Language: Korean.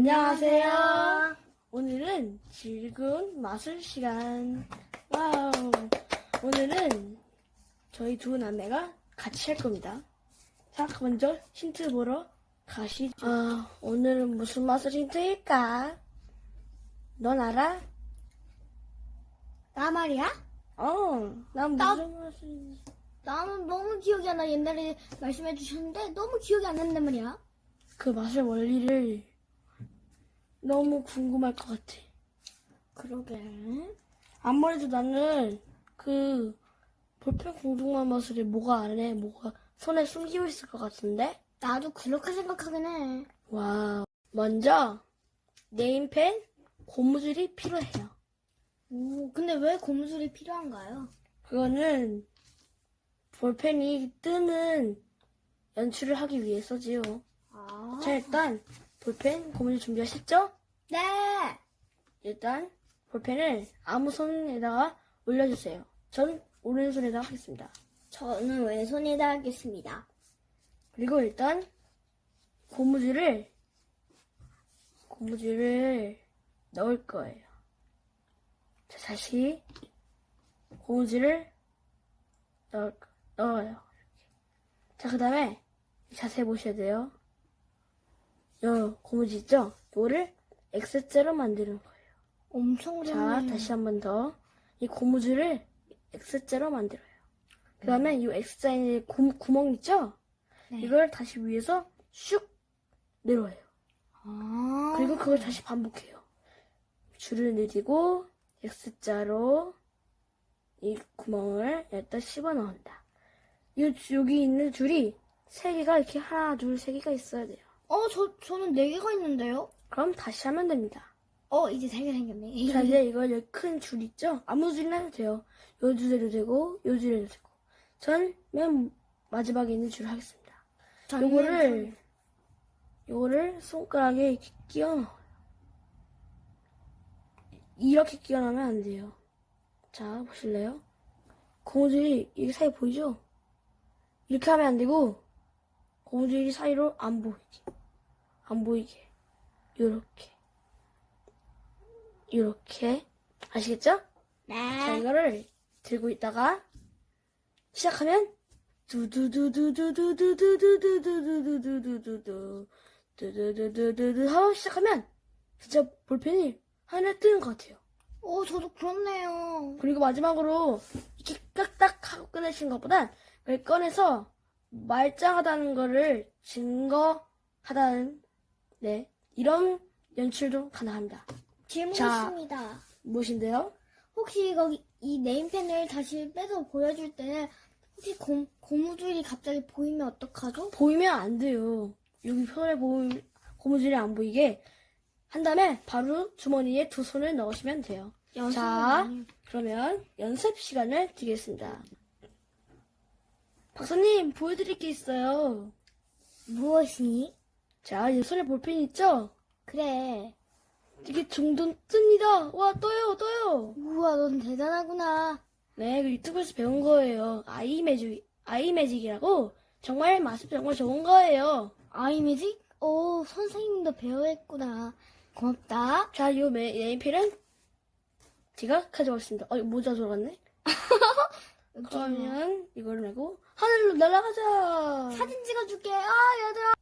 안녕하세요. 오늘은 즐거운 마술 시간. 와우. 오늘은 저희 두 남매가 같이 할 겁니다. 자, 먼저 힌트 보러 가시죠. 아, 오늘은 무슨 마술 힌트일까? 넌 알아? 나 말이야? 어, 난 나- 무슨 마술인지. 나는 너무 기억이 안 나. 옛날에 말씀해 주셨는데 너무 기억이 안 난단 말이야. 그 마술 원리를 너무 궁금할 것 같아. 그러게. 아무래도 나는 그 볼펜 공중만 마술이 뭐가 안에 뭐가 손에 숨기고 있을 것 같은데? 나도 그렇게 생각하긴 해. 와 먼저 네임펜 고무줄이 필요해요. 오, 근데 왜 고무줄이 필요한가요? 그거는 볼펜이 뜨는 연출을 하기 위해서지요. 아. 자 일단 볼펜 고무줄 준비하셨죠? 네. 일단 볼펜을 아무 손에다가 올려주세요. 전 오른손에다가 하겠습니다. 저는 왼손에다 하겠습니다. 그리고 일단 고무줄을 고무줄을 넣을 거예요. 자, 다시 고무줄을 넣을, 거- 넣어요. 자, 그 다음에 자세히 보셔야 돼요. 요 고무줄 있죠? 이거를 X자로 만드는 거예요. 엄청 자, 어렵네. 다시 한 번 더. 이 고무줄을 X자로 만들어요. 그 다음에 이 X자에 구, 구멍 있죠? 네. 이걸 다시 위에서 슉 내려와요. 아. 그리고 그걸 다시 반복해요. 줄을 내리고 X자로 이 구멍을 여기다 씹어 넣는다. 이, 여기 있는 줄이 세 개가 이렇게 하나, 둘, 세 개가 있어야 돼요. 어, 저, 저는 네 개가 있는데요? 그럼 다시 하면 됩니다. 어, 이제 세 개 생겼네. 자, 이제 이걸 여기 큰 줄 있죠? 아무 줄이나 해도 돼요. 요 줄에도 되고, 요 줄에도 되고. 전 맨 마지막에 있는 줄 하겠습니다. 저는 요거를, 요거를 손가락에 이렇게 끼워 넣어요. 이렇게 끼워 넣으면 안 돼요. 자, 보실래요? 고무줄이 이 사이 보이죠? 이렇게 하면 안 되고, 고무줄이 사이로 안 보이게. 안 보이게. 요렇게. 요렇게. 아시겠죠? 네. 자, 이거를 들고 있다가 시작하면 두두두두두두두두두두두두두두두 두두두두두두 하고 시작하면 진짜 볼펜이 하나 뜨는 것 같아요. 어, 저도 그렇네요. 그리고 마지막으로 이렇게 딱딱 하고 끝내신 것보단 그걸 꺼내서 말짱하다는 거를 증거하다는 네 이런 연출도 가능합니다. 질문 자. 있습니다. 무엇인데요? 혹시 거기 이 네임펜을 다시 빼서 보여줄 때는 혹시 고, 고무줄이 갑자기 보이면 어떡하죠? 보이면 안 돼요. 여기 손에 보이, 고무줄이 안 보이게 한 다음에 바로 주머니에 두 손을 넣으시면 돼요. 자, 그러면 연습 시간을 드리겠습니다. 박사님, 보여드릴 게 있어요. 무엇이? 자, 이 손에 볼펜 있죠? 그래. 이게 종종 뜹니다. 와, 떠요, 떠요. 우와, 넌 대단하구나. 네, 그 유튜브에서 배운 거예요. 아이매직, 아이매직이라고 정말 맛이 정말 좋은 거예요. 아이매직? 오, 선생님도 배워했구나. 고맙다. 자, 요 메- 네임펜은 제가 가져왔습니다. 어, 모자 들어갔네? 그러면 이걸 내고 하늘로 날아가자. 사진 찍어줄게. 아, 얘들아.